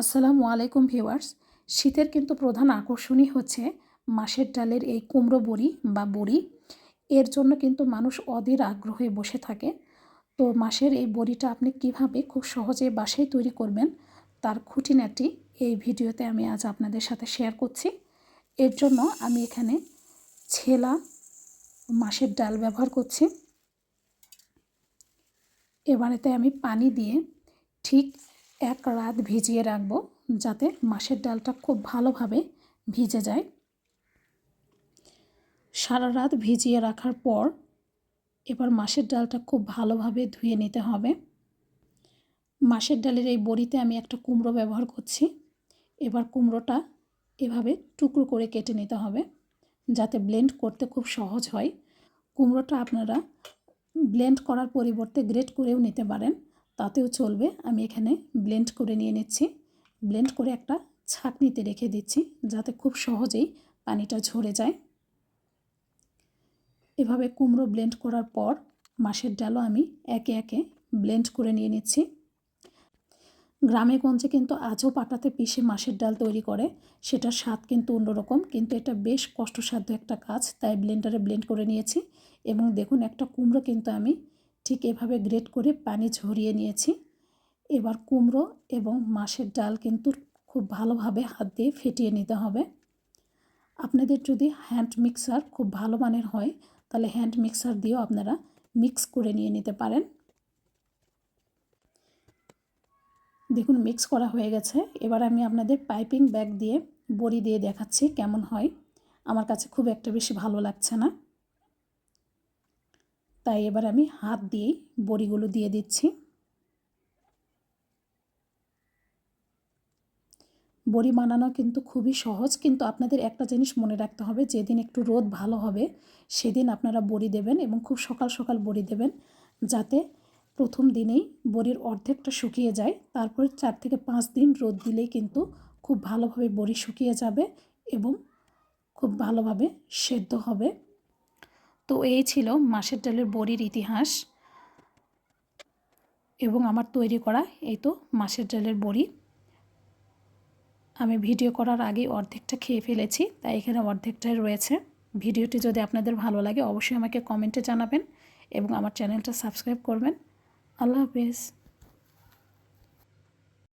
আসসালামু আলাইকুম ভিউয়ার্স। শীতের কিন্তু প্রধান আকর্ষণই হচ্ছে মাসের ডালের এই কুমড়ো বড়ি বা বড়ি। এর জন্য কিন্তু মানুষ অধীর আগ্রহে বসে থাকে। তো মাসের এই বড়িটা আপনি কীভাবে খুব সহজে বাসায় তৈরি করবেন তার খুঁটিনাটি এই ভিডিওতে আমি আজ আপনাদের সাথে শেয়ার করছি। এর জন্য আমি এখানে ছেলা মাসের ডাল ব্যবহার করছি। এবারেতে আমি পানি দিয়ে ঠিক এক রাত ভিজিয়ে রাখব যাতে মাসের ডালটা খুব ভালোভাবে ভিজে যায়। সারা রাত ভিজিয়ে রাখার পর এবার মাসের ডালটা খুব ভালোভাবে ধুয়ে নিতে হবে। মাসের ডালের এই বড়িতে আমি একটা কুমড়ো ব্যবহার করছি। এবার কুমড়োটা এভাবে টুকরো করে কেটে নিতে হবে যাতে ব্লেন্ড করতে খুব সহজ হয়। কুমড়োটা আপনারা ব্লেন্ড করার পরিবর্তে গ্রেট করেও নিতে পারেন। তাতেও চলবে। আমি এখানে ব্লেন্ড করে নিয়ে নিচ্ছি। ব্লেন্ড করে একটা ছাঁকনিতে রেখে দিচ্ছি যাতে খুব সহজেই পানিটা ঝরে যায়। এভাবে কুমড়ো ব্লেন্ড করার পর মাসের ডালও আমি একে একে ব্লেন্ড করে নিয়ে নিচ্ছি। গ্রামে গঞ্জে কিন্তু আজও পাটাতে পিষে মাসের ডাল তৈরি করে। সেটার স্বাদ কিন্তু অন্যরকম, কিন্তু এটা বেশ কষ্টসাধ্য একটা কাজ, তাই ব্লেন্ডারে ব্লেন্ড করে নিয়েছি। এবং দেখুন, একটা কুমড়ো কিন্তু আমি ঠিক এভাবে গ্রেট করে পানি ঝরিয়ে নিয়েছি। এবার কুমড়ো এবং মাছের ডাল কিন্তু খুব ভালোভাবে হাত দিয়ে ফেটিয়ে নিতে হবে। আপনাদের যদি হ্যান্ড মিক্সার খুব ভালো মানের হয়, তাহলে হ্যান্ড মিক্সার দিয়েও আপনারা মিক্স করে নিয়ে নিতে পারেন। দেখুন মিক্স করা হয়ে গেছে। এবার আমি আপনাদের পাইপিং ব্যাগ দিয়ে বড়ি দিয়ে দেখাচ্ছি কেমন হয়। আমার কাছে খুব একটা বেশি ভালো লাগছে না। তাই এবার আমি হাত দিয়েই বড়িগুলো দিয়ে দিচ্ছি। বড়ি বানানো কিন্তু খুবই সহজ, কিন্তু আপনাদের একটা জিনিস মনে রাখতে হবে, যেদিন একটু রোদ ভালো হবে, সেদিন আপনারা বড়ি দেবেন এবং খুব সকাল সকাল বড়ি দেবেন, যাতে প্রথম দিনেই বড়ির অর্ধেকটা শুকিয়ে যায়, তারপরে চার থেকে পাঁচ দিন রোদ দিলেই কিন্তু খুব ভালোভাবে বড়ি শুকিয়ে যাবে এবং খুব ভালোভাবে সেদ্ধ হবে। তো এই ছিল মাসের ডালের বড়ির ইতিহাস এবং আমার তৈরি করা এই তো মাসের ডালের বড়ি। আমি ভিডিও করার আগে অর্ধেকটা খেয়ে ফেলেছি, তাই এখানে অর্ধেকটাই রয়েছে। ভিডিওটি যদি আপনাদের ভালো লাগে, অবশ্যই আমাকে কমেন্টে জানাবেন এবং আমার চ্যানেলটা সাবস্ক্রাইব করবেন। আল্লাহ হাফেজ।